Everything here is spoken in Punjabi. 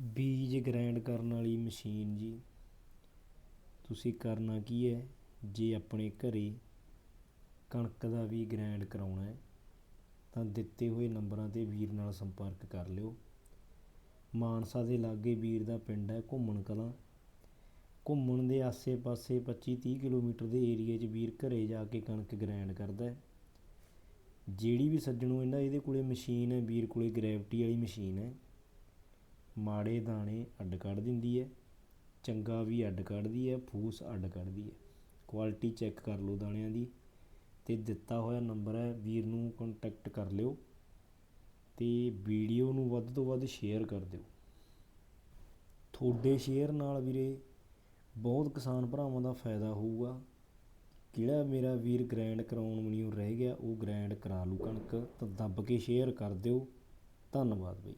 ਬੀਜ ਗ੍ਰਾਈਂਡ ਕਰਨ ਵਾਲੀ ਮਸ਼ੀਨ ਜੀ। ਤੁਸੀਂ ਕਰਨਾ ਕੀ ਹੈ? ਜੇ ਆਪਣੇ ਘਰੇ ਕਣਕ ਦਾ ਵੀ ਗ੍ਰਾਈਂਡ ਕਰਾਉਣਾ ਹੈ, ਤਾਂ ਦਿੱਤੇ ਹੋਏ ਨੰਬਰਾਂ 'ਤੇ ਵੀਰ ਨਾਲ ਸੰਪਰਕ ਕਰ ਲਿਓ। ਮਾਨਸਾ ਦੇ ਲਾਗੇ ਵੀਰ ਦਾ ਪਿੰਡ ਹੈ ਘੁੰਮਣ ਕਲਾਂ। ਘੁੰਮਣ ਦੇ ਆਸੇ-ਪਾਸੇ 25-30 ਕਿਲੋਮੀਟਰ ਦੇ ਏਰੀਏ 'ਚ ਵੀਰ ਘਰੇ ਜਾ ਕੇ ਕਣਕ ਗ੍ਰਾਈਂਡ ਕਰਦਾ ਹੈ। ਜਿਹੜੀ ਵੀ ਸੱਜਣੋ, ਇਹਨਾਂ ਇਹਦੇ ਕੋਲੇ ਮਸ਼ੀਨ ਹੈ, ਵੀਰ ਕੋਲੇ ਗ੍ਰੈਵਿਟੀ ਵਾਲੀ ਮਸ਼ੀਨ ਹੈ। ਮਾੜੇ ਦਾਣੇ ਅੱਡ ਕੱਢ ਦਿੰਦੀ ਹੈ, ਚੰਗਾ ਵੀ ਅੱਡ ਕੱਢਦੀ ਹੈ, ਫੂਸ ਅੱਡ ਕੱਢਦੀ ਹੈ। ਕੁਆਲਿਟੀ ਚੈੱਕ ਕਰ ਲਓ ਦਾਣਿਆਂ ਦੀ। ਅਤੇ ਦਿੱਤਾ ਹੋਇਆ ਨੰਬਰ ਹੈ, ਵੀਰ ਨੂੰ ਕੰਟੈਕਟ ਕਰ ਲਿਓ ਅਤੇ ਵੀਡੀਓ ਨੂੰ ਵੱਧ ਤੋਂ ਵੱਧ ਸ਼ੇਅਰ ਕਰ ਦਿਓ। ਤੁਹਾਡੇ ਸ਼ੇਅਰ ਨਾਲ ਵੀਰੇ ਬਹੁਤ ਕਿਸਾਨ ਭਰਾਵਾਂ ਦਾ ਫਾਇਦਾ ਹੋਊਗਾ। ਕਿਹੜਾ ਮੇਰਾ ਵੀਰ ਗ੍ਰੈਂਡ ਕਰਾਉਣ ਮਨੀਓ ਰਹਿ ਗਿਆ, ਉਹ ਗ੍ਰੈਂਡ ਕਰਾ ਲੂ ਕਣਕ, ਤਾਂ ਦੱਬ ਕੇ ਸ਼ੇਅਰ ਕਰ ਦਿਓ। ਧੰਨਵਾਦ ਬਈ।